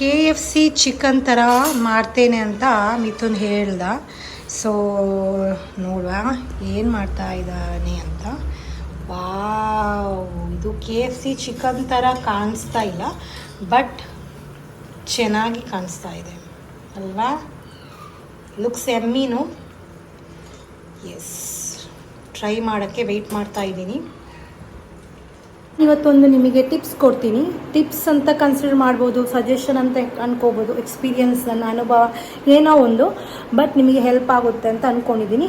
K F C chicken ಥರ ಮಾಡ್ತೇನೆ ಅಂತ ಮಿಥುನ್ ಹೇಳ್ದ. ಸೊ ನೋಡುವ, ಏನು ಮಾಡ್ತಾ ಇದ್ದಾನೆ ಅಂತ. ವಾವ್, ಇದು ಕೆ ಎಫ್ ಸಿ ಚಿಕನ್ ಥರ ಕಾಣಿಸ್ತಾ ಇಲ್ಲ, ಬಟ್ ಚೆನ್ನಾಗಿ ಕಾಣಿಸ್ತಾ ಇದೆ. ಅಲ್ವಾ? ಲುಕ್ಸ್ ಎಮ್ಮೀನು ಎಸ್ ಟ್ರೈ ಮಾಡೋಕ್ಕೆ ವೆಯ್ಟ್ ಮಾಡ್ತಾ ಇದ್ದೀನಿ. ಇವತ್ತೊಂದು ನಿಮಗೆ ಟಿಪ್ಸ್ ಕೊಡ್ತೀನಿ. ಟಿಪ್ಸ್ ಅಂತ ಕನ್ಸಿಡರ್ ಮಾಡ್ಬೋದು ಸಜೆಷನ್ ಅಂತ ಅನ್ಕೋಬೋದು ಎಕ್ಸ್ಪೀರಿಯನ್ಸ್ ನನ್ನ ಅನುಭವ ಏನೋ ಒಂದು ಬಟ್ ನಿಮಗೆ ಹೆಲ್ಪ್ ಆಗುತ್ತೆ ಅಂತ ಅಂದ್ಕೊಂಡಿದ್ದೀನಿ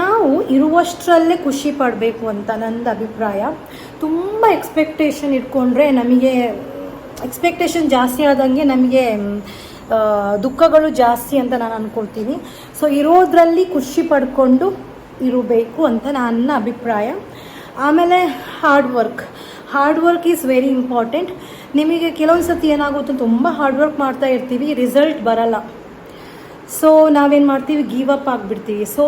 ನಾವು ಇರುವಷ್ಟರಲ್ಲೇ ಖುಷಿ ಪಡಬೇಕು ಅಂತ ನಂದು ಅಭಿಪ್ರಾಯ. ತುಂಬ ಎಕ್ಸ್ಪೆಕ್ಟೇಷನ್ ಇಟ್ಕೊಂಡ್ರೆ ನಮಗೆ ಎಕ್ಸ್ಪೆಕ್ಟೇಷನ್ ಜಾಸ್ತಿ ಆದಂಗೆ ನಮಗೆ ದುಃಖಗಳು ಜಾಸ್ತಿ ಅಂತ ನಾನು ಅಂದ್ಕೊಳ್ತೀನಿ ಸೊ ಇರೋದ್ರಲ್ಲಿ ಖುಷಿ ಪಡ್ಕೊಂಡು ಇರಬೇಕು ಅಂತ ನನ್ನ ಅಭಿಪ್ರಾಯ. ಆಮೇಲೆ hard work hard work is very important ನಿಮಗೆ ಕೆಲವೊಂದು ಸತಿ ಏನಾಗುತ್ತೆ, ತುಂಬ ಹಾರ್ಡ್ ವರ್ಕ್ ಮಾಡ್ತಾ ಇರ್ತೀವಿ ರಿಸಲ್ಟ್ ಬರಲ್ಲ. ಸೊ ನಾವೇನು ಮಾಡ್ತೀವಿ? Give up ಆಗಿಬಿಡ್ತೀವಿ. So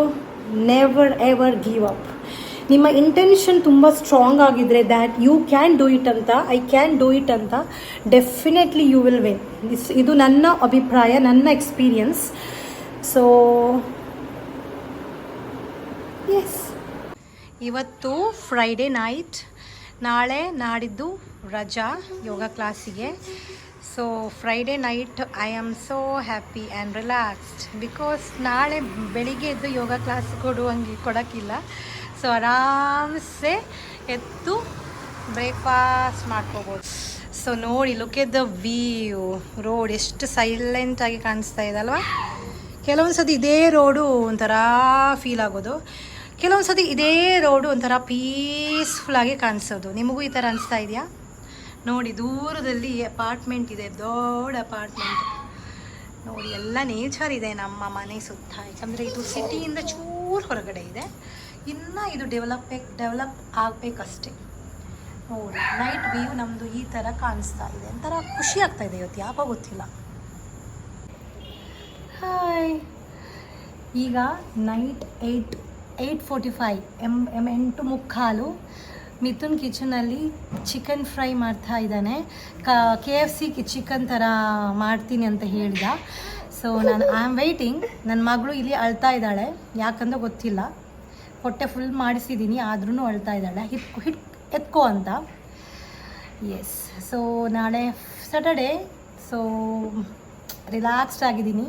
never ever give up ನಿಮ್ಮ ಇಂಟೆನ್ಷನ್ ತುಂಬ ಸ್ಟ್ರಾಂಗ್ ಆಗಿದ್ರೆ that you can do it ಅಂತ ಐ ಕ್ಯಾನ್ ಡೂ ಇಟ್ ಅಂತ definitely you will win is ಇದು ನನ್ನ ಅಭಿಪ್ರಾಯ, ನನ್ನ ಎಕ್ಸ್ಪೀರಿಯನ್ಸ್ ಸೊ ಎಸ್ ಇವತ್ತು ಫ್ರೈಡೇ ನೈಟ್ ನಾಳೆ ನಾಡಿದ್ದು ರಜಾ, ಯೋಗ ಕ್ಲಾಸಿಗೆ. So Friday night I am so happy and relaxed because ನಾಳೆ ಬೆಳಿಗ್ಗೆ ಎದ್ದು ಯೋಗ ಕ್ಲಾಸ್ ಕೊಡುವಂಗೆ ಕೊಡೋಕ್ಕಿಲ್ಲ. ಸೊ ಆರಾಮ್ಸೆ ಎದ್ದು ಬ್ರೇಕ್ಫಾಸ್ಟ್ ಮಾಡ್ಕೋಬೋದು. ಸೊ ನೋಡಿ look at the view road ಎಷ್ಟು ಸೈಲೆಂಟಾಗಿ ಕಾಣಿಸ್ತಾ ಇದೆ ಅಲ್ವಾ? ಕೆಲವೊಂದು ಸತಿ ಇದೇ ರೋಡು ಒಂಥರ ಫೀಲ್ ಆಗೋದು. ಕೆಲವೊಂದು ಸತಿ ಇದೇ ರೋಡು ಒಂಥರ ಪೀಸ್ಫುಲ್ಲಾಗಿ ಕಾಣಿಸೋದು. ನಿಮಗೂ ಈ ಥರ ಅನಿಸ್ತಾ ಇದೆಯಾ? ನೋಡಿ, ದೂರದಲ್ಲಿ ಅಪಾರ್ಟ್ಮೆಂಟ್ ಇದೆ, ದೊಡ್ಡ ಅಪಾರ್ಟ್ಮೆಂಟ್ ನೋಡಿ, ಎಲ್ಲ ನೇಚರ್ ಇದೆ ನಮ್ಮ ಮನೆ ಸುತ್ತ. ಯಾಕಂದರೆ ಇದು ಸಿಟಿಯಿಂದ ಚೂರು ಹೊರಗಡೆ ಇದೆ. ಇನ್ನು ಇದು ಡೆವಲಪ್ ಡೆವಲಪ್ ಆಗಬೇಕಷ್ಟೇ. ನೋಡಿ ನೈಟ್ ವ್ಯೂ ನಮ್ಮದು ಈ ಥರ ಕಾಣಿಸ್ತಾ ಇದೆ. ಒಂಥರ ಖುಷಿ ಆಗ್ತಾ ಇದೆ ಇವತ್ತು, ಯಾಕೋ ಗೊತ್ತಿಲ್ಲ. ಹಾಯ್ ಈಗ night eight eight forty five M ಎಂ ಎಂಟು ಮುಕ್ಕಾಲು ಮಿಥುನ್ ಕಿಚನಲ್ಲಿ ಚಿಕನ್ ಫ್ರೈ ಮಾಡ್ತಾ ಇದ್ದಾನೆ. ಕ ಕೆ ಎಫ್ ಸಿ ಚಿಕನ್ ಥರ ಮಾಡ್ತೀನಿ ಅಂತ ಹೇಳಿದ. ಸೊ ನಾನು ಐ ಆಮ್ ವೆಯ್ಟಿಂಗ್ ನನ್ನ ಮಗಳು ಇಲ್ಲಿ ಅಳ್ತಾ ಇದ್ದಾಳೆ. ಯಾಕಂದ್ರೆ ಗೊತ್ತಿಲ್ಲ. ಹೊಟ್ಟೆ ಫುಲ್ ಮಾಡಿಸಿದ್ದೀನಿ ಆದ್ರೂ ಅಳ್ತಾ ಇದ್ದಾಳೆ. ಹಿಟ್ ಹಿಟ್, ಎತ್ಕೋ ಅಂತ. ಎಸ್ ಸೊ ನಾಳೆ ಸ್ಯಾಟರ್ಡೇ ಸೊ ರಿಲ್ಯಾಕ್ಸ್ಡ್ ಆಗಿದ್ದೀನಿ.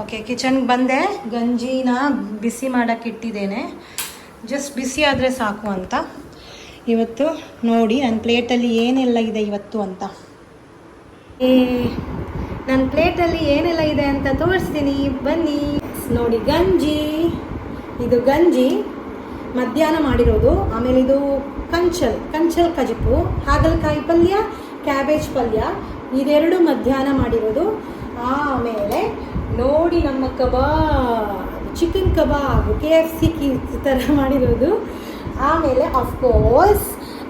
ಓಕೆ ಕಿಚನ್ಗೆ ಬಂದೆ. ಗಂಜಿನ ಬಿಸಿ ಮಾಡೋಕ್ಕೆ ಇಟ್ಟಿದ್ದೇನೆ. ಜಸ್ಟ್ ಬಿಸಿ ಆದರೆ ಸಾಕು ಅಂತ. ಇವತ್ತು ನೋಡಿ ನನ್ನ ಪ್ಲೇಟಲ್ಲಿ ಏನೆಲ್ಲ ಇದೆ ಇವತ್ತು ಅಂತ. ಈ ನನ್ನ ಪ್ಲೇಟಲ್ಲಿ ಏನೆಲ್ಲ ಇದೆ ಅಂತ ತೋರಿಸ್ತೀನಿ. ಬನ್ನಿ. ನೋಡಿ, ಗಂಜಿ. ಇದು ಗಂಜಿ. ಮಧ್ಯಾಹ್ನ ಮಾಡಿರೋದು. ಆಮೇಲೆ ಇದು ಕಂಚಲ್ ಕಂಚಲ್ ಕಜಿಪು, ಹಾಗಲಕಾಯಿ ಪಲ್ಯ, ಕ್ಯಾಬೇಜ್ ಪಲ್ಯ. ಇದೆರಡು ಮಧ್ಯಾಹ್ನ ಮಾಡಿರೋದು. ನೋಡಿ ನಮ್ಮ kebab chicken kebab K F C ಕಿ ಥರ ಮಾಡಿರೋದು. ಆಮೇಲೆ ಅಫ್ಕೋರ್ಸ್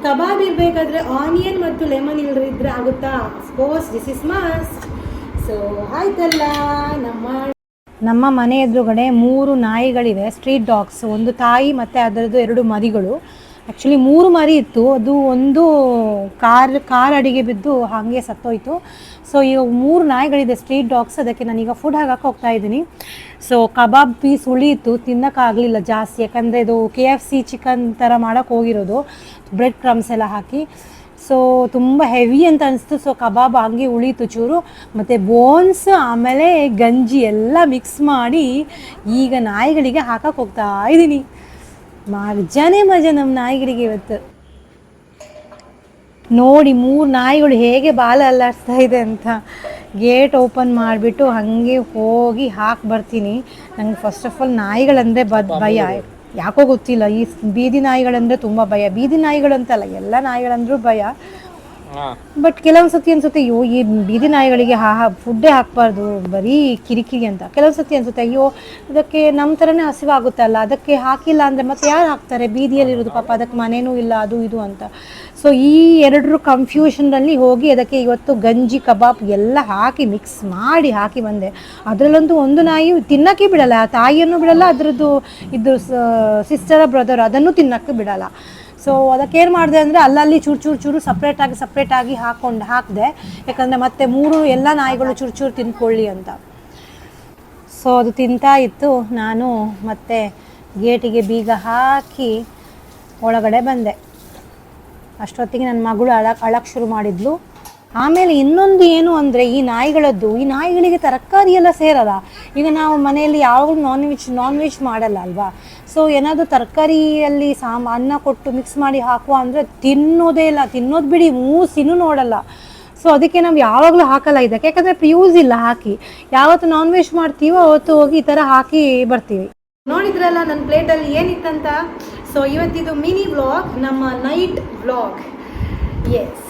ಕಬಾಬ್ ಇರಬೇಕಾದ್ರೆ ಆನಿಯನ್ ಮತ್ತು ಲೆಮನ್ ಇಲ್ಲರಿದ್ರೆ ಆಗುತ್ತಾ? Of course this is must so ಆಯ್ತಲ್ಲ, ನಮ್ಮ ನಮ್ಮ ಮನೆ ಎದುರುಗಡೆ ಮೂರು ನಾಯಿಗಳಿವೆ ಸ್ಟ್ರೀಟ್ ಡಾಗ್ಸ್ ಒಂದು ತಾಯಿ ಮತ್ತು ಅದರದ್ದು ಎರಡು ಮರಿಗಳು. ಆ್ಯಕ್ಚುಲಿ ಮೂರು ಮರಿ ಇತ್ತು. ಅದು ಒಂದು ಕಾರ್ ಕಾರ್ ಅಡಿಗೆ ಬಿದ್ದು ಹಾಗೆ ಸತ್ತೋಯ್ತು. ಸೊ ಈಗ ಮೂರು ನಾಯಿಗಳಿದೆ ಸ್ಟ್ರೀಟ್ ಡಾಗ್ಸ್ ಅದಕ್ಕೆ ನಾನೀಗ ಫುಡ್ ಹಾಕಕ್ಕೆ ಹೋಗ್ತಾ ಇದ್ದೀನಿ. ಸೊ ಕಬಾಬ್ ಪೀಸ್ ಉಳಿಯಿತು. ತಿನ್ನೋಕ್ಕಾಗಲಿಲ್ಲ ಜಾಸ್ತಿ. ಯಾಕಂದರೆ ಇದು ಕೆ ಎಫ್ ಸಿ ಚಿಕನ್ ಥರ ಮಾಡೋಕ್ಕೆ ಹೋಗಿರೋದು. ಬ್ರೆಡ್ ಕ್ರಮ್ಸ್ ಎಲ್ಲ ಹಾಕಿ. ಸೊ ತುಂಬ ಹೆವಿ ಅಂತ ಅನಿಸ್ತು. ಸೊ ಕಬಾಬ್ ಹಂಗೆ ಉಳೀತು ಚೂರು. ಮತ್ತು ಬೋನ್ಸ್ ಆಮೇಲೆ ಗಂಜಿ ಎಲ್ಲ ಮಿಕ್ಸ್ ಮಾಡಿ ಈಗ ನಾಯಿಗಳಿಗೆ ಹಾಕಕ್ಕೆ ಹೋಗ್ತಾ ಇದ್ದೀನಿ. ಮಜಾನೇ ಮಜಾ ನಮ್ಮ ನಾಯಿಗಳಿಗೆ ಇವತ್ತು. ನೋಡಿ ಮೂರು ನಾಯಿಗಳು ಹೇಗೆ ಬಾಲ ಅಲ್ಲಾಡ್ಸ್ತಾ ಇದೆ ಅಂತ. ಗೇಟ್ ಓಪನ್ ಮಾಡಿಬಿಟ್ಟು ಹಾಗೆ ಹೋಗಿ ಹಾಕಿ ಬರ್ತೀನಿ. ನಂಗೆ ಫಸ್ಟ್ ಆಫ್ ಆಲ್ ನಾಯಿಗಳಂದರೆ ಬದ್ ಭಯ. ಯಾಕೋ ಗೊತ್ತಿಲ್ಲ ಈ ಬೀದಿ ನಾಯಿಗಳಂದರೆ ತುಂಬ ಭಯ. ಬೀದಿ ನಾಯಿಗಳಂತಲ್ಲ ಎಲ್ಲ ನಾಯಿಗಳಂದ್ರೂ ಭಯ. ಬಟ್ ಕೆಲವೊಂದು ಸತಿ ಅನ್ಸುತ್ತೆ, ಅಯ್ಯೋ, ಈ ಬೀದಿ ನಾಯಿಗಳಿಗೆ ಹಾ ಫುಡ್ಡೇ ಹಾಕಬಾರ್ದು, ಬರೀ ಕಿರಿಕಿರಿ ಅಂತ. ಕೆಲವೊಂದು ಸತಿ ಅನ್ಸುತ್ತೆ, ಅಯ್ಯೋ, ಅದಕ್ಕೆ ನಮ್ಮ ಥರನೇ ಹಸಿವಾಗುತ್ತಲ್ಲ ಅದಕ್ಕೆ ಹಾಕಿಲ್ಲ ಅಂದರೆ ಮತ್ತೆ ಯಾರು ಹಾಕ್ತಾರೆ? ಬೀದಿಯಲ್ಲಿರೋದು ಪಾಪ, ಅದಕ್ಕೆ ಮನೇನೂ ಇಲ್ಲ, ಅದು ಇದು ಅಂತ. ಸೊ ಈ ಎರಡರ ಕನ್ಫ್ಯೂಷನ್ನಲ್ಲಿ ಹೋಗಿ ಅದಕ್ಕೆ ಇವತ್ತು ಗಂಜಿ, ಕಬಾಬ್ ಎಲ್ಲ ಹಾಕಿ ಮಿಕ್ಸ್ ಮಾಡಿ ಹಾಕಿ ಬಂದೆ. ಅದರಲ್ಲಂತೂ ಒಂದು ನಾಯಿ ತಿನ್ನಕ್ಕೆ ಬಿಡಲ್ಲ ತಾಯಿಯನ್ನು ಬಿಡಲ್ಲ, ಅದರದ್ದು ಇದು ಸಿಸ್ಟರ ಬ್ರದರ್ ಅದನ್ನು ತಿನ್ನೋಕ್ಕೆ ಬಿಡಲ್ಲ. ಸೊ ಅದಕ್ಕೆ ಏನು ಮಾಡಿದೆ ಅಂದರೆ ಅಲ್ಲಲ್ಲಿ ಚೂರು ಚೂರು ಚೂರು ಸಪ್ರೇಟಾಗಿ ಸಪ್ರೇಟಾಗಿ ಹಾಕೊಂಡು ಹಾಕಿದೆ. ಯಾಕಂದರೆ ಮತ್ತೆ ಮೂರು ಎಲ್ಲ ನಾಯಿಗಳು ಚೂರು ಚೂರು ತಿನ್ಕೊಳ್ಳಿ ಅಂತ. ಸೊ ಅದು ತಿಂತಾ ಇತ್ತು. ನಾನು ಮತ್ತೆ ಗೇಟಿಗೆ ಬೀಗ ಹಾಕಿ ಒಳಗಡೆ ಬಂದೆ. ಅಷ್ಟೊತ್ತಿಗೆ ನನ್ನ ಮಗಳು ಅಳ ಅಳಕ್ಕೆ ಶುರು ಮಾಡಿದ್ಲು. ಆಮೇಲೆ ಇನ್ನೊಂದು ಏನು ಅಂದರೆ ಈ ನಾಯಿಗಳದ್ದು, ಈ ನಾಯಿಗಳಿಗೆ ತರಕಾರಿ ಎಲ್ಲ ಸೇರಲ್ಲ. ಈಗ ನಾವು ಮನೆಯಲ್ಲಿ ಯಾವಾಗಲೂ ನಾನ್ ವೆಜ್ ನಾನ್ ವೆಜ್ ಮಾಡಲ್ಲ ಅಲ್ವಾ? ಸೊ ಏನಾದರೂ ತರಕಾರಿಯಲ್ಲಿ ಸಾಮ್, ಅನ್ನ ಕೊಟ್ಟು ಮಿಕ್ಸ್ ಮಾಡಿ ಹಾಕುವ ಅಂದರೆ ತಿನ್ನೋದೇ ಇಲ್ಲ. ತಿನ್ನೋದು ಬಿಡಿ, ಮೂಸಿನೂ ನೋಡಲ್ಲ. ಸೊ ಅದಕ್ಕೆ ನಾವು ಯಾವಾಗಲೂ ಹಾಕಲ್ಲ ಇದಕ್ಕೆ. ಯಾಕಂದರೆ ಯೂಸ್ ಇಲ್ಲ ಹಾಕಿ. ಯಾವತ್ತು ನಾನ್ ವೆಜ್ ಮಾಡ್ತೀವೋ, ಅವತ್ತು ಹೋಗಿ ಈ ಥರ ಹಾಕಿ ಬರ್ತೀವಿ. ನೋಡಿದ್ರಲ್ಲ ನನ್ನ ಪ್ಲೇಟಲ್ಲಿ ಏನಿತ್ತಂತ? ಸೊ ಇವತ್ತಿದು ಮಿನಿ ಬ್ಲಾಗ್ ನಮ್ಮ night vlog yes